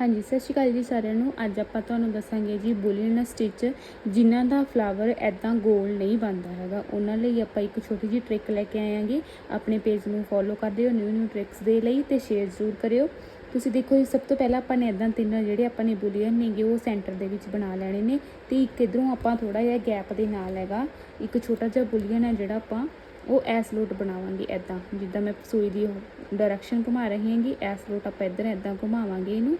ਹਾਂਜੀ ਸਤਿ ਸ਼੍ਰੀ ਅਕਾਲ ਜੀ ਸਾਰਿਆਂ ਨੂੰ। ਅੱਜ ਆਪਾਂ ਤੁਹਾਨੂੰ ਦੱਸਾਂਗੇ ਜੀ ਬੁਲੀਅਨ ਸਟਿਚ ਜਿਨ੍ਹਾਂ ਦਾ ਫਲਾਵਰ ਐਦਾਂ ਗੋਲ ਨਹੀਂ ਬਣਦਾ ਹੈਗਾ। ਉਹਨਾਂ ਲਈ ਆਪਾਂ ਇੱਕ ਛੋਟੀ ਜਿਹੀ ਟ੍ਰਿਕ ਲੈ ਕੇ ਆਇਆਂਗੇ ਆਪਣੇ ਪੇਜ ਨੂੰ ਫੋਲੋ ਕਰਦੇ ਹੋ ਨਿਊ ਨਿਊ ਟ੍ਰਿਕਸ ਦੇ ਲਈ ਤੇ ਸ਼ੇਅਰ ਜ਼ਰੂਰ ਕਰਿਓ। ਤੁਸੀਂ ਦੇਖੋ ਜੀ, ਸਭ ਤੋਂ ਪਹਿਲਾਂ ਆਪਾਂ ਨੇ ਐਦਾਂ ਤਿੰਨ ਜਿਹੜੇ ਆਪਾਂ ਨੇ ਬੁਲੀਅਨ ਨੇਗੇ ਉਹ ਸੈਂਟਰ ਦੇ ਵਿੱਚ ਬਣਾ ਲੈਣੇ ਨੇ ਤੇ ਇੱਕ ਇਧਰੋਂ ਆਪਾਂ ਥੋੜਾ ਜਿਹਾ ਗੈਪ ਦੇ ਨਾਲ ਹੈਗਾ। ਇੱਕ ਛੋਟਾ ਜਿਹਾ ਬੁਲੀਅਨ ਹੈ ਜਿਹੜਾ ਆਪਾਂ ਉਹ ਐਸ ਲੋਟ ਬਣਾਵਾਂਗੇ ਐਦਾਂ ਜਿੱਦਾਂ ਮੈਂ ਸੂਈ ਦੀ ਡਾਇਰੈਕਸ਼ਨ ਘੁਮਾ ਰਹੀ ਹਾਂਗੀ ਐਸ ਲੋਟ ਆਪਾਂ ਇੱਧਰ ਐਦਾਂ ਘੁਮਾਵਾਂਗੇ ਇਹਨੂੰ।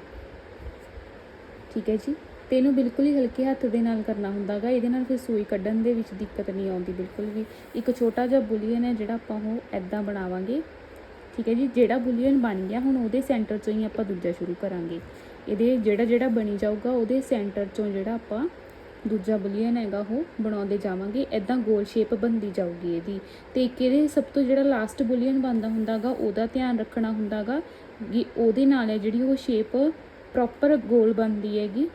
ਠੀਕ ਹੈ ਜੀ। ਤੇ ਇਹਨੂੰ ਬਿਲਕੁਲ ਹੀ ਹਲਕੇ ਹੱਥ ਦੇ ਨਾਲ ਕਰਨਾ ਹੁੰਦਾਗਾ। ਇਹਦੇ ਨਾਲ ਫਿਰ ਸੂਈ ਕੱਢਣ ਦੇ ਵਿੱਚ ਦਿੱਕਤ ਨਹੀਂ ਆਉਂਦੀ ਬਿਲਕੁਲ ਵੀ। ਇੱਕ ਛੋਟਾ ਜਿਹਾ ਬੁਲੀਅਨ ਹੈ ਜਿਹੜਾ ਆਪਾਂ ਉਹ ਐਦਾਂ ਬਣਾਵਾਂਗੇ। ਠੀਕ ਹੈ ਜੀ। ਜਿਹੜਾ ਬੁਲੀਅਨ ਬਣ ਗਿਆ, ਹੁਣ ਉਹਦੇ ਸੈਂਟਰ ਚੋਂ ਹੀ ਆਪਾਂ ਦੂਜਾ ਸ਼ੁਰੂ ਕਰਾਂਗੇ। ਇਹਦੇ ਜਿਹੜਾ ਜਿਹੜਾ ਬਣੀ ਜਾਊਗਾ, ਉਹਦੇ ਸੈਂਟਰ ਚੋਂ ਜਿਹੜਾ ਆਪਾਂ ਦੂਜਾ ਬੁਲੀਅਨ ਹੈਗਾ ਉਹ ਬਣਾਉਂਦੇ ਜਾਵਾਂਗੇ। ਐਦਾਂ ਗੋਲ ਸ਼ੇਪ ਬਣਦੀ ਜਾਊਗੀ ਇਹਦੀ। ਤੇ ਇੱਕ ਇਹਦੇ ਸਭ ਤੋਂ ਜਿਹੜਾ ਲਾਸਟ ਬੁਲੀਅਨ ਬਣਦਾ ਹੁੰਦਾਗਾ, ਉਹਦਾ ਧਿਆਨ ਰੱਖਣਾ ਹੁੰਦਾਗਾ ਕਿ ਉਹਦੇ ਨਾਲ ਹੈ ਜਿਹੜੀ ਉਹ ਸ਼ੇਪ ਪ੍ਰੋਪਰ ਗੋਲ ਬਣਦੀ ਹੈਗੀ।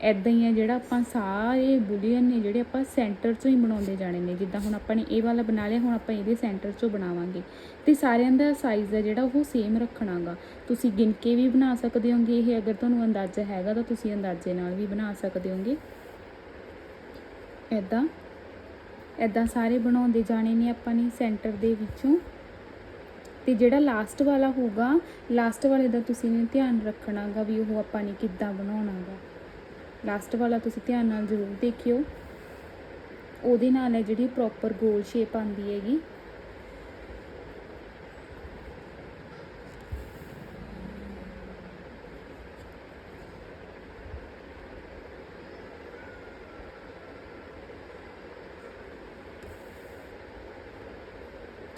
ਐਦਾਂ ਹੀ ਹੈ ਜਿਹੜਾ ਆਪਾਂ ਸਾਰੇ ਬੁਲੀਅਨ ਨੇ ਜਿਹੜੇ ਆਪਾਂ ਸੈਂਟਰ ਚੋਂ ਹੀ ਬਣਾਉਂਦੇ ਜਾਣੇ ਨੇ। ਜਿੱਦਾਂ ਹੁਣ ਆਪਾਂ ਨੇ ਇਹ ਵਾਲਾ ਬਣਾ ਲਿਆ, ਹੁਣ ਆਪਾਂ ਇਹਦੇ ਸੈਂਟਰ ਚੋਂ ਬਣਾਵਾਂਗੇ। ਤੇ ਸਾਰਿਆਂ ਦਾ ਸਾਈਜ਼ ਹੈ ਜਿਹੜਾ ਉਹ ਸੇਮ ਰੱਖਣਾਗਾ। ਤੁਸੀਂ ਗਿਣ ਕੇ ਵੀ ਬਣਾ ਸਕਦੇ ਹੋਗੇ, ਇਹ ਅਗਰ ਤੁਹਾਨੂੰ ਅੰਦਾਜ਼ਾ ਹੈਗਾ ਤਾਂ ਤੁਸੀਂ ਅੰਦਾਜ਼ੇ ਨਾਲ ਵੀ ਬਣਾ ਸਕਦੇ ਹੋਗੇ। ਐਦਾਂ ਐਦਾਂ ਸਾਰੇ ਬਣਾਉਂਦੇ ਜਾਣੇ ਨੇ ਆਪਾਂ ਨੇ ਸੈਂਟਰ ਦੇ ਵਿੱਚੋਂ। ਤੇ ਜਿਹੜਾ ਲਾਸਟ ਵਾਲਾ ਹੋਊਗਾ ਲਾਸਟ ਵਾਲੇ ਦਾ ਤੁਸੀਂ ਨੇ ਧਿਆਨ ਰੱਖਣਾਗਾ ਵੀ ਉਹ ਆਪਾਂ ਨੇ ਕਿੱਦਾਂ ਬਣਾਉਣਾਗਾ। ਲਾਸਟ ਵਾਲਾ ਤੁਸੀਂ ਧਿਆਨ ਨਾਲ ਜ਼ਰੂਰ ਦੇਖਿਓ। ਉਹਦੇ ਨਾਲ ਹੈ ਜਿਹੜੀ ਪ੍ਰੋਪਰ ਗੋਲ ਸ਼ੇਪ ਆਂਦੀ ਹੈਗੀ।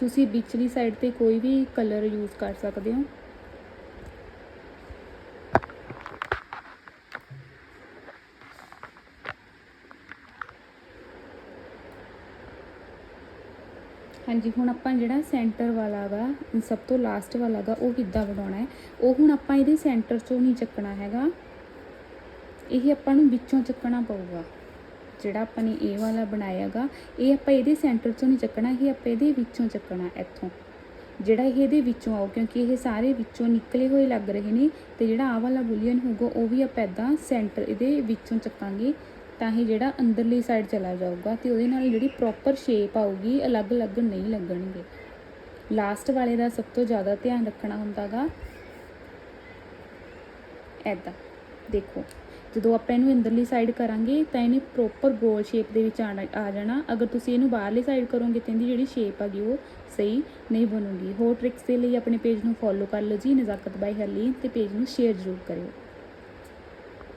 ਤੁਸੀਂ ਵਿਚਲੀ ਸਾਈਡ ਤੇ ਕੋਈ ਵੀ ਕਲਰ ਯੂਜ਼ ਕਰ ਸਕਦੇ ਹੋ। ਹਾਂਜੀ, ਹੁਣ ਆਪਾਂ ਜਿਹੜਾ ਸੈਂਟਰ ਵਾਲਾ ਗਾ ਸਭ ਤੋਂ ਲਾਸਟ ਵਾਲਾ ਗਾ, ਉਹ ਕਿੱਦਾਂ ਬਣਾਉਣਾ ਹੈ? ਉਹ ਹੁਣ ਆਪਾਂ ਇਹਦੇ ਸੈਂਟਰ ਚੋਂ ਨਹੀਂ ਚੱਕਣਾ ਹੈਗਾ। ਇਹ ਆਪਾਂ ਨੂੰ ਵਿੱਚੋਂ ਚੱਕਣਾ ਪਊਗਾ। ਜਿਹੜਾ ਆਪਾਂ ਨੇ ਇਹ ਵਾਲਾ ਬਣਾਇਆਗਾ ਇਹ ਆਪਾਂ ਇਹਦੇ ਸੈਂਟਰ ਚੋਂ ਨਹੀਂ ਚੱਕਣਾ, ਇਹ ਆਪਾਂ ਇਹਦੇ ਵਿੱਚੋਂ ਚੱਕਣਾ ਇੱਥੋਂ। ਜਿਹੜਾ ਇਹ ਇਹਦੇ ਵਿੱਚੋਂ ਆਉ ਕਿਉਂਕਿ ਇਹ ਸਾਰੇ ਵਿੱਚੋਂ ਨਿਕਲੇ ਹੋਏ ਲੱਗ ਰਹੇ ਨੇ, ਤੇ ਜਿਹੜਾ ਆਹ ਵਾਲਾ ਬੁਲੀਅਨ ਹੋਊਗਾ, ਉਹ ਵੀ ਆਪਾਂ ਇਦਾਂ ਸੈਂਟਰ ਇਹਦੇ ਵਿੱਚੋਂ ਚੱਕਾਂਗੇ, ਤਾਂ ਇਹ ਜਿਹੜਾ ਅੰਦਰਲੀ ਸਾਈਡ ਚਲਾ ਜਾਊਗਾ, ਤੇ ਉਹਦੇ ਨਾਲ ਜਿਹੜੀ ਪ੍ਰੋਪਰ ਸ਼ੇਪ ਆਊਗੀ, ਅਲੱਗ-ਅਲੱਗ ਨਹੀਂ ਲੱਗਣਗੇ। ਲਾਸਟ ਵਾਲੇ ਦਾ ਸਭ ਤੋਂ ਜ਼ਿਆਦਾ ਧਿਆਨ ਰੱਖਣਾ ਹੁੰਦਾਗਾ ਐਦਾਂ ਦੇਖੋ ਜਦੋਂ ਆਪਾਂ ਇਹਨੂੰ ਅੰਦਰਲੀ ਸਾਈਡ ਕਰਾਂਗੇ, ਤਾਂ ਇਹਨੇ ਪ੍ਰੋਪਰ ਗੋਲ ਸ਼ੇਪ ਦੇ ਵਿੱਚ ਆਣਾ, ਆ ਜਾਣਾ। ਅਗਰ ਤੁਸੀਂ ਇਹਨੂੰ ਬਾਹਰਲੀ ਸਾਈਡ ਕਰੋਗੇ ਤਾਂ ਇਹਦੀ ਜਿਹੜੀ ਸ਼ੇਪ ਹੈਗੀ ਉਹ ਸਹੀ ਨਹੀਂ ਬਣੂਗੀ। ਹੋਰ ਟ੍ਰਿਕਸ ਦੇ ਲਈ ਆਪਣੇ ਪੇਜ ਨੂੰ ਫੋਲੋ ਕਰ ਲਓ ਜੀ, ਨਜ਼ਾਕਤ ਬਾਈ ਹਰਲੀਨ ਤੇ ਪੇਜ ਨੂੰ ਸ਼ੇਅਰ ਜ਼ਰੂਰ ਕਰਿਓ।